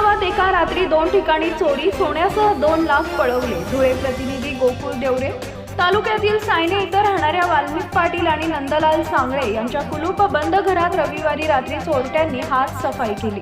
एका रात्री दोन ठिकाणी चोरी सोन्यासह दोन लाख पळवले. धुळे प्रतिनिधी गोकुळ देवरे तालुक्यातील सायने इथं राहणाऱ्या वाल्मिक पाटील आणि नंदलाल सांगळे यांच्या कुलूप बंद घरात रविवारी रात्री चोरट्यांनी हात सफाई केली.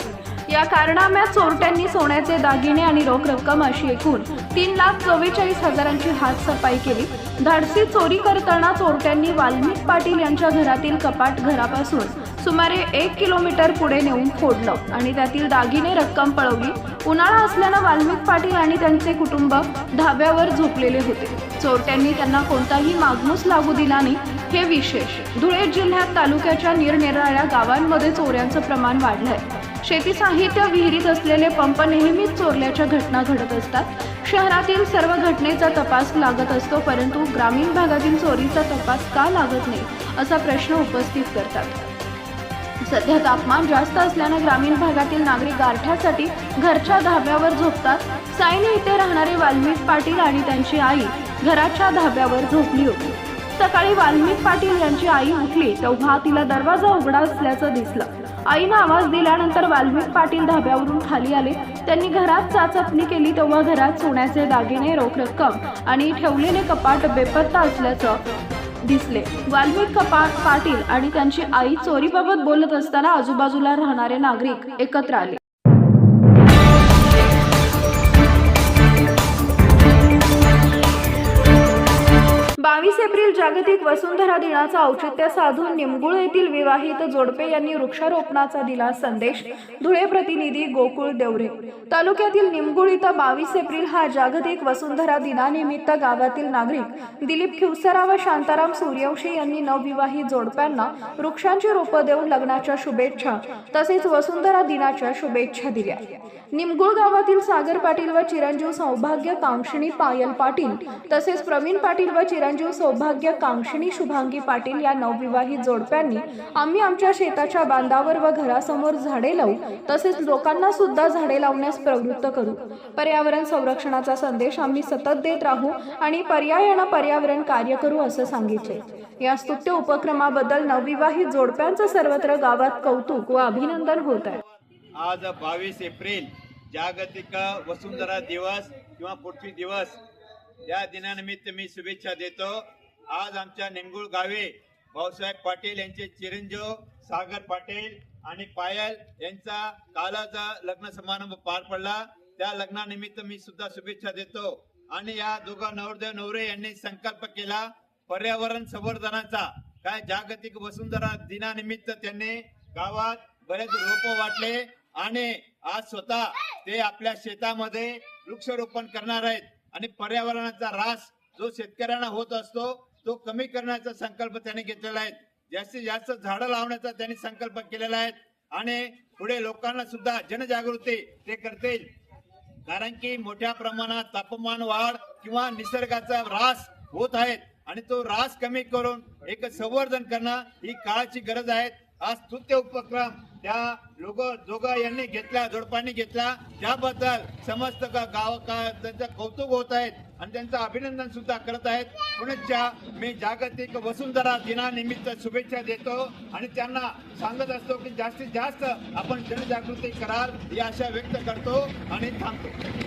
या कारणाम्या चोरट्यांनी सोन्याचे दागिने आणि रोख रक्कम अशी एकूण तीन लाख चव्वेचाळीस हजारांची हात सफाई केली. धाडसी चोरी करताना चोरट्यांनी वाल्मिक पाटील यांच्या घरातील कपाट घरापासून सुमारे एक किलोमीटर पुढे नेऊन फोडलं आणि त्यातील दागिने रक्कम पळवली. उन्हाळा असल्यानं वाल्मिक पाटील आणि त्यांचे कुटुंब धाब्यावर झोपलेले होते. चोरट्यांनी त्यांना कोणताही मागमूस लागू दिला नाही. हे विशेष धुळे जिल्ह्यात तालुक्याच्या निरनिराळ्या गावांमध्ये चोऱ्यांचं प्रमाण वाढलंय. शेती साहित्य विहिरीत असलेले पंप नेहमीच चोरल्याच्या घटना घडत असतात. शहरातील सर्व घटनेचा तपास लागत असतो परंतु ग्रामीण भागातील चोरीचा तपास का लागत नाही असा प्रश्न उपस्थित करतात. सध्या तापमान जास्त असल्यानं ग्रामीण भागातील नागरिक गारठ्यासाठी घरच्या धाब्यावर झोपतात. सायनी इथे राहणारे वाल्मिक पाटील आणि त्यांची आई घराच्या धाब्यावर झोपली होती. सकाळी वाल्मिक पाटील यांची आई उठली तेव्हा तिला दरवाजा उघडा असल्याचं दिसलं. आईनं आवाज दिल्यानंतर वाल्मिक पाटील धाब्यावरून खाली आले. त्यांनी घरात चाचपणी केली तेव्हा घरात सोन्याचे दागिने रोख रक्कम आणि ठेवलेले कपाट बेपत्ता असल्याचं दिसले. वाल्मिक कपाट पाटील आणि त्यांची आई चोरीबाबत बोलत असताना आजूबाजूला राहणारे नागरिक एकत्र आले. बावीस एप्रिल जागतिक वसुंधरा दिनाचं औचित्य साधून निमगुळ येथील विवाहित जोडपे यांनी वृक्षारोपणाचा दिला संदेश. धुळे प्रतिनिधी गोकुळ देवरे. तालुक्यातील निमगुळ इथं बावीस एप्रिल हा जागतिक वसुंधरा दिनानिमित्त गावातील नागरिक दिलीप खिवसरा व शांताराम सूर्यवंशी यांनी नवविवाहित जोडप्यांना वृक्षांची रोपं देऊन लग्नाच्या शुभेच्छा तसेच वसुंधरा दिनाच्या शुभेच्छा दिल्या. निमगुळ गावातील सागर पाटील व चिरंजीव सौभाग्य कांक्षिणी पायल पाटील तसेच प्रवीण पाटील व चिरंजीव म्हणजे सौभाग्य कांक्षिणी शुभांगी पाटील या नवविवाहित जोडप्यांनी आम्ही आमच्या शेताच्या बांधावर व घरासमोर झाडे लावू तसेच लोकांना सुद्धा झाडे लावण्यास प्रवृत्त करू. पर्यावरण संरक्षणाचा संदेश आम्ही सतत देत राहू आणि पर्यायानं पर्यावरण कार्य करू असं सांगितले. या स्तुत्य उपक्रमाबद्दल नवविवाहित जोडप्यांचं सर्वत्र गावात कौतुक व अभिनंदन होत आहे. आज बावीस एप्रिल जागतिक वसुंधरा दिवस किंवा पृथ्वी दिवस. या दिनानिमित्त मी शुभेच्छा देतो. आज आमच्या निंगुळ गावे भाऊसाहेब पाटील यांचे चिरंजीव सागर पाटील आणि पायल यांचा कालाचा लग्न समारंभ पार पडला. त्या लग्नानिमित्त मी सुद्धा शुभेच्छा देतो. आणि या दोघा नवरदेव नवरे यांनी संकल्प केला पर्यावरण संवर्धनाचा. काय जागतिक वसुंधरा दिनानिमित्त त्यांनी गावात बरेच रोप वाटले आणि आज स्वतः ते आपल्या शेतामध्ये वृक्षारोपण करणार आहेत. आणि पर्यावरणाचा ऱ्हास जो शेतकऱ्यांना होत असतो तो कमी करण्याचा संकल्प त्यांनी घेतलेला आहे. जास्तीत जास्त झाडं लावण्याचा त्यांनी संकल्प केलेला आहे. आणि पुढे लोकांना सुद्धा जनजागृती ते करतील. कारण की मोठ्या प्रमाणात तापमान वाढ किंवा निसर्गाचा ऱ्हास होत आहे आणि तो ऱ्हास कमी करून एक संवर्धन करणं ही काळाची गरज आहे. आज स्तुत्य उपक्रम त्या लोक दोघं यांनी घेतला जोडपांनी घेतला. त्याबद्दल समस्त गाव का त्यांचं कौतुक होत आहेत आणि त्यांचं अभिनंदन सुद्धा करत आहेत. पुण्याच्या मी जागतिक वसुंधरा दिनानिमित्त शुभेच्छा देतो आणि त्यांना सांगत असतो की जास्तीत जास्त आपण जनजागृती कराल ही आशा व्यक्त करतो आणि थांबतो.